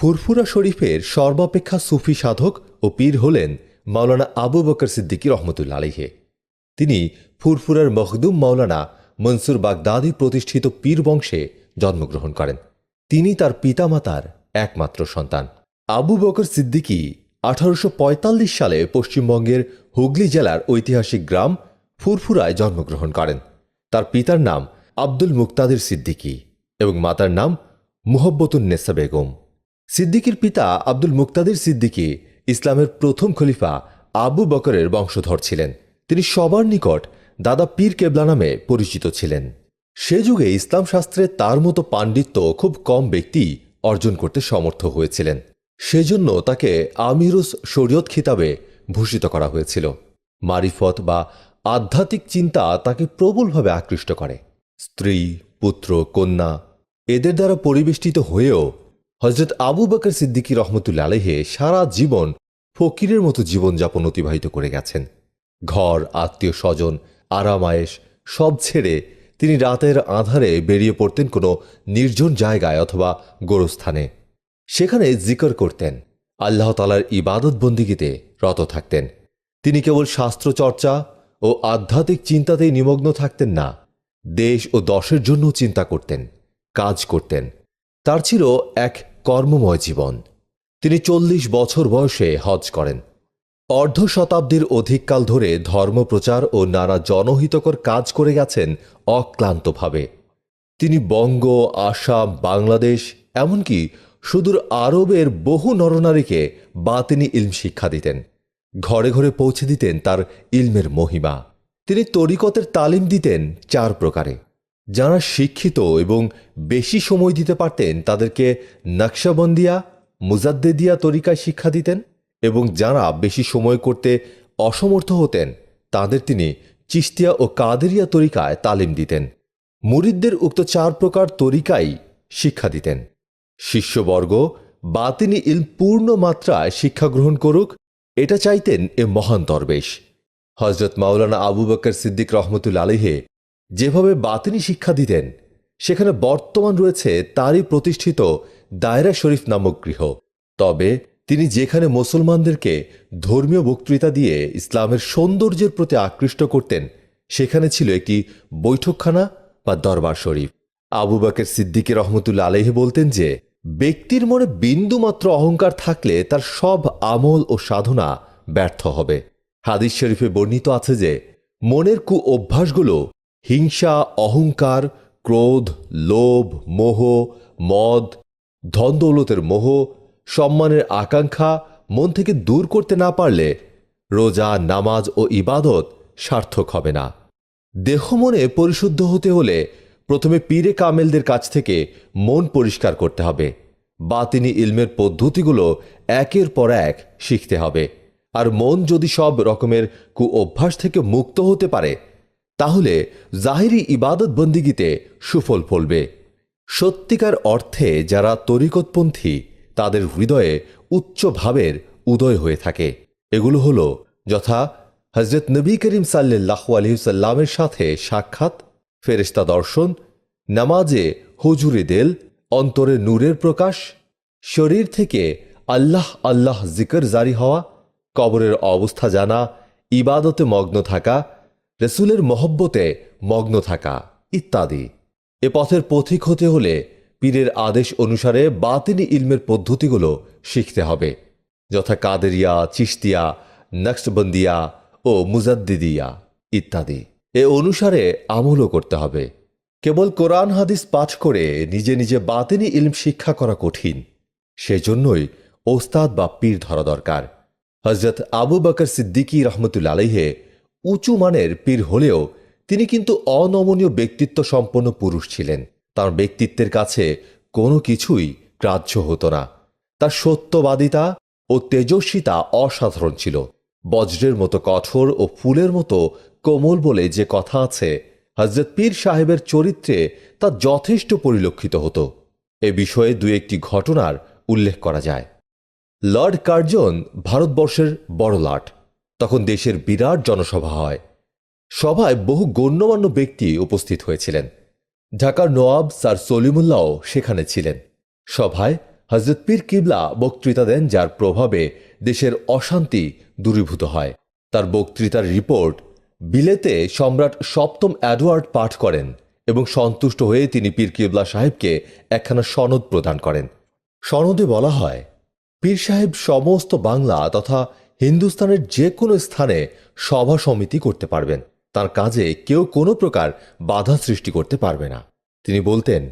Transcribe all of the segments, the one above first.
ফুরফুরা শরীফের সর্বাপেক্ষা সুফি সাধক ও পীর হলেন মাওলানা আবু বকর সিদ্দিকী রহমতুল্লা আলিহে তিনি ফুরফুরার মখদুম মাওলানা মনসুর বাগদাদি প্রতিষ্ঠিত পীর বংশে জন্মগ্রহণ করেন। তিনি তার পিতামাতার একমাত্র সন্তান। আবু বকর সিদ্দিকী আঠারোশো পঁয়তাল্লিশ সালে পশ্চিমবঙ্গের হুগলি জেলার ঐতিহাসিক গ্রাম ফুরফুরায় জন্মগ্রহণ করেন। তার পিতার নাম আব্দুল মুক্তাদির সিদ্দিকী এবং মাতার নাম মুহব্বতুন্নেসা বেগম। সিদ্দিকীর পিতা আব্দুল মুক্তাদির সিদ্দিকী ইসলামের প্রথম খলিফা আবু বকরের বংশধর ছিলেন। তিনি সবার নিকট দাদা পীর কেবলা নামে পরিচিত ছিলেন। সে যুগে ইসলাম শাস্ত্রে তার মতো পাণ্ডিত্য খুব কম ব্যক্তি অর্জন করতে সমর্থ হয়েছিলেন। সেজন্য তাকে আমিরুস শরীয়ত খিতাবে ভূষিত করা হয়েছিল। মারিফত বা আধ্যাত্মিক চিন্তা তাকে প্রবলভাবে আকৃষ্ট করে। স্ত্রী, পুত্র, কন্যা এদের দ্বারা পরিবেষ্টিত হয়েও হজরত আবু বকর সিদ্দিকী রহমতুল্লা আলহে সারা জীবন ফকিরের মতো জীবনযাপন অতিবাহিত করে গেছেন। ঘর, আত্মীয় স্বজন আরামায়েশ সব ছেড়ে তিনি রাতের আধারে বেরিয়ে পড়তেন কোনো নির্জন জায়গায় অথবা গোরস্থানে। সেখানে জিকর করতেন। আল্লাহ তালার ইবাদত বন্দিগিতে রত থাকতেন। তিনি কেবল শাস্ত্রচর্চা ও আধ্যাত্মিক চিন্তাতেই নিমগ্ন থাকতেন না, দেশ ও দশের জন্য চিন্তা করতেন, কাজ করতেন। তার ছিল এক কর্মময় জীবন। তিনি চল্লিশ বছর বয়সে হজ করেন। অর্ধ শতাব্দীর অধিককাল ধরে ধর্মপ্রচার ও নানা জনহিতকর কাজ করে গেছেন অক্লান্তভাবে। তিনি বঙ্গ, আসাম, বাংলাদেশ, এমনকি সুদূর আরবের বহু নরনারীকে বাতিনি ইলম শিক্ষা দিতেন। ঘরে ঘরে পৌঁছে দিতেন তার ইলমের মহিমা। তিনি তরিকতের তালিম দিতেন চার প্রকারে। যারা শিক্ষিত এবং বেশি সময় দিতে পারতেন, তাদেরকে নকশাবন্দিয়া, মুজাদ্দেদিয়া তরিকায় শিক্ষা দিতেন এবং যারা বেশি সময় করতে অসমর্থ হতেন, তাদের তিনি চিস্তিয়া ও কাদেরিয়া তরিকায় তালিম দিতেন। মুরিদদের উক্ত চার প্রকার তরিকাই শিক্ষা দিতেন। শিষ্যবর্গ, বাতিনি ইল পূর্ণ মাত্রায় শিক্ষা গ্রহণ করুক, এটা চাইতেন এ মহান দরবেশ। হজরত মাওলানা আবু বকর সিদ্দিক রহমতুল আলিহে যেভাবে বাতিনি শিক্ষা দিতেন, সেখানে বর্তমান রয়েছে তারই প্রতিষ্ঠিত দায়রা শরীফ নামক গৃহ। তবে তিনি যেখানে মুসলমানদেরকে ধর্মীয় বক্তৃতা দিয়ে ইসলামের সৌন্দর্যের প্রতি আকৃষ্ট করতেন, সেখানে ছিল একটি বৈঠকখানা বা দরবার শরীফ। আবু বাকের সিদ্দিকী রহমতুল্লা আলহে বলতেন যে, ব্যক্তির মনে বিন্দুমাত্র অহংকার থাকলে তার সব আমল ও সাধনা ব্যর্থ হবে। হাদিস শরীফে বর্ণিত আছে যে, মনের কু অভ্যাসগুলো হিংসা, অহংকার, ক্রোধ, লোভ, মোহ, মদ, ধনদৌলতের মোহ, সম্মানের আকাঙ্ক্ষা, মন থেকে দূর করতে না পারলে রোজা, নামাজ ও ইবাদত সার্থক হবে না। দেহ মনে পরিশুদ্ধ হতে হলে প্রথমে পীরে কামেলদের কাছ থেকে মন পরিষ্কার করতে হবে। বা তিনি ইলমের পদ্ধতিগুলো একের পর এক শিখতে হবে। আর মন যদি সব রকমের কু অভ্যাস থেকে মুক্ত হতে পারে তাহলে জাহিরি ইবাদত বন্দিগিতে সুফল ফলবে। সত্যিকার অর্থে যারা তরিকতপন্থী, তাদের হৃদয়ে উচ্চ ভাবের উদয় হয়ে থাকে। এগুলো হলো যথা হজরত নবী করিম সাল্লাহ আলহিসাল্লামের সাথে সাক্ষাৎ ফেরেস্তা দর্শন, নামাজে হুজুরে দেল, অন্তরে নূরের প্রকাশ, শরীর থেকে আল্লাহ আল্লাহ জিকর জারি হওয়া, কবরের অবস্থা জানা, ইবাদতে মগ্ন থাকা রসুলের মহব্বতে মগ্ন থাকা, ইত্যাদি। এ পথের পথিক হতে হলে পীরের আদেশ অনুসারে বাতিনি ইলমের পদ্ধতিগুলো শিখতে হবে, যথা কাদেরিয়া চিস্তিয়া নকশবন্দিয়া ও মুজাদ্দিদিয়া, ইত্যাদি। এ অনুসারে আমলও করতে হবে। কেবল কোরআন হাদিস পাঠ করে নিজে নিজে বাতিনি ইলম শিক্ষা করা কঠিন, সেজন্যই ওস্তাদ বা পীর ধরা দরকার। হজরত আবু বকর সিদ্দিকী রহমতুল্লা আলহে উঁচু মানের পীর হলেও তিনি কিন্তু অনমনীয় ব্যক্তিত্ব সম্পন্ন পুরুষ ছিলেন। তার ব্যক্তিত্বের কাছে কোনো কিছুই গ্রাহ্য হতো না। তার সত্যবাদিতা ও তেজস্বিতা অসাধারণ ছিল। বজ্রের মতো কঠোর ও ফুলের মতো কোমল বলে যে কথা আছে হজরত পীর সাহেবের চরিত্রে তা যথেষ্ট পরিলক্ষিত হতো। এ বিষয়ে দু একটি ঘটনার উল্লেখ করা যায়। লর্ড কার্জন ভারতবর্ষের বড় লাট তখন দেশের বিরাট জনসভা হয়। সভায় বহু গণ্যমান্য ব্যক্তি উপস্থিত হয়েছিলেন। ঢাকার নওয়াব স্যার সলিমুল্লাহও সেখানে ছিলেন। সভায় হজরত পীর কিবলা বক্তৃতা দেন, যার প্রভাবে দেশের অশান্তি দূরীভূত হয়। তার বক্তৃতার রিপোর্ট বিলেতে সম্রাট সপ্তম অ্যাডওয়ার্ড পাঠ করেন এবং সন্তুষ্ট হয়ে তিনি পীর কিবলা সাহেবকে একখানা সনদ প্রদান করেন। সনদে বলা হয়, পীর সাহেব সমস্ত বাংলা তথা হিন্দুস্তানের যে কোনো স্থানে সভা সমিতি করতে পারবেন। তার কাজে কেউ কোনো প্রকার বাধা সৃষ্টি করতে পারবে না। তিনি বলতেন,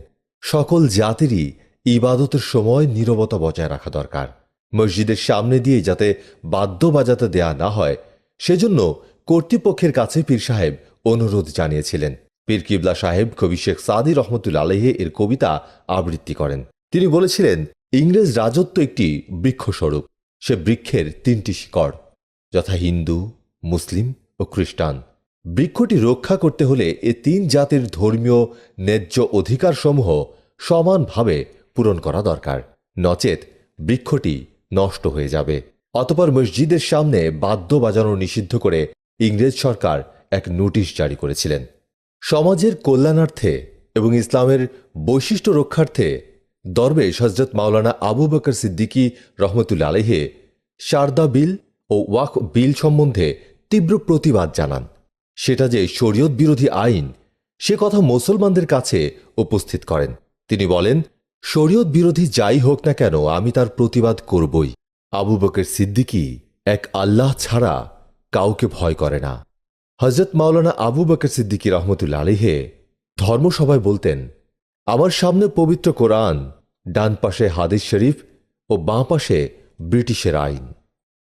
সকল জাতিরই ইবাদতের সময় নীরবতা বজায় রাখা দরকার। মসজিদের সামনে দিয়ে যাতে বাদ্য বাজাতে দেয়া না হয়, সেজন্য কর্তৃপক্ষের কাছে পীর সাহেব অনুরোধ জানিয়েছিলেন। পীর কিবলা সাহেব কবি শেখ সাদি রহমতুল আলহে এর কবিতা আবৃত্তি করেন। তিনি বলেছিলেন, ইংরেজ রাজত্ব একটি বৃক্ষস্বরূপ। সে বৃক্ষের তিনটি শিকড়, যথা হিন্দু, মুসলিম ও খ্রিস্টান। বৃক্ষটি রক্ষা করতে হলে এ তিন জাতির ধর্মীয় ন্যায্য অধিকারসমূহ সমানভাবে পূরণ করা দরকার। নচেত বৃক্ষটি নষ্ট হয়ে যাবে। অতপর মসজিদের সামনে বাদ্য বাজানো নিষিদ্ধ করে ইংরেজ সরকার এক নোটিশ জারি করেছিলেন। সমাজের কল্যাণার্থে এবং ইসলামের বৈশিষ্ট্য রক্ষার্থে দরবেশ হজরত মাওলানা আবু বকর সিদ্দিকী রহমতুল্লা আলহে শারদা বিল ও ওয়াক বিল সম্বন্ধে তীব্র প্রতিবাদ জানান। সেটা যে শরীয়ত বিরোধী আইন, সে কথা মুসলমানদের কাছে উপস্থিত করেন। তিনি বলেন, শরীয়ত বিরোধী যাই হোক না কেন, আমি তার প্রতিবাদ করবই। আবু বকর সিদ্দিকী এক আল্লাহ ছাড়া কাউকে ভয় করে না। হজরত মাওলানা আবু বকর সিদ্দিকী রহমতুল্লা আলিহে ধর্মসভায় বলতেন আমার সামনে পবিত্র কোরআন, ডান পাশে হাদিস শরীফ ও বাঁ পাশে ব্রিটিশের আইন।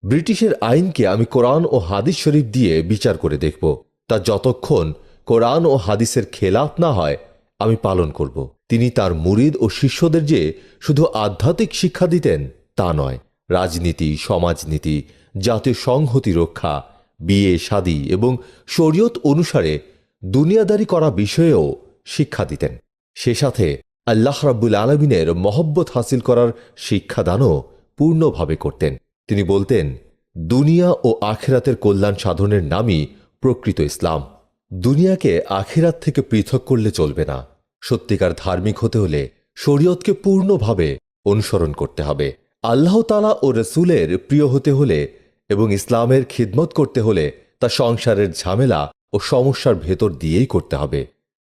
ব্রিটিশের আইনকে আমি কোরআন ও হাদিস শরীফ দিয়ে বিচার করে দেখব। তা যতক্ষণ কোরআন ও হাদিসের খেলাফ না হয়, আমি পালন করব। তিনি তার মুরিদ ও শিষ্যদের যে শুধু আধ্যাত্মিক শিক্ষা দিতেন, তা নয়। রাজনীতি, সমাজনীতি, জাতীয় সংহতি রক্ষা, বিয়ে, শাদী এবং শরীয়ত অনুসারে দুনিয়াদারি করা বিষয়েও শিক্ষা দিতেন। সে সাথে আল্লাহ রাব্বুল আলমিনের মহব্বত হাসিল করার শিক্ষাদানও পূর্ণভাবে করতেন। তিনি বলতেন, দুনিয়া ও আখেরাতের কল্যাণ সাধনের নামই প্রকৃত ইসলাম। দুনিয়াকে আখেরাত থেকে পৃথক করলে চলবে না। সত্যিকার ধার্মিক হতে হলে শরীয়তকে পূর্ণভাবে অনুসরণ করতে হবে। আল্লাহ তালা ও রসুলের প্রিয় হতে হলে এবং ইসলামের খিদমত করতে হলে তা সংসারের ঝামেলা ও সমস্যার ভেতর দিয়েই করতে হবে।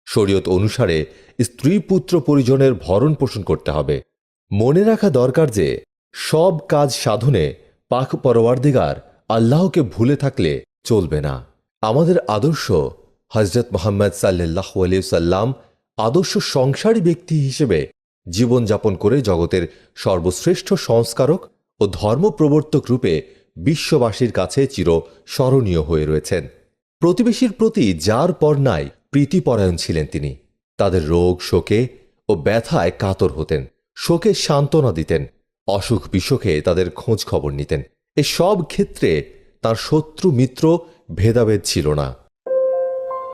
শরীয়ত অনুসারে স্ত্রী পুত্র পরিজনের ভরণ পোষণ করতে হবে। মনে রাখা দরকার যে, সব কাজ সাধনে পাক পরওয়ারদিগার আল্লাহকে ভুলে থাকলে চলবে না। আমাদের আদর্শ হজরত মোহাম্মদ সাল্লাহ সাল্লাম আদর্শ সংসারী ব্যক্তি হিসেবে জীবনযাপন করে জগতের সর্বশ্রেষ্ঠ সংস্কারক ও ধর্মপ্রবর্তক রূপে বিশ্ববাসীর কাছে চির স্মরণীয় হয়ে রয়েছেন। প্রতিবেশীর প্রতি যার পর নাই প্রীতিপরায়ণ ছিলেন তিনি। তাদের রোগ শোকে ও ব্যথায় কাতর হতেন। শোকে সান্ত্বনা দিতেন। অসুখ বিসুখে তাদের খোঁজ খবর নিতেন। এসব সব ক্ষেত্রে তার শত্রু মিত্র ভেদাভেদ ছিল না।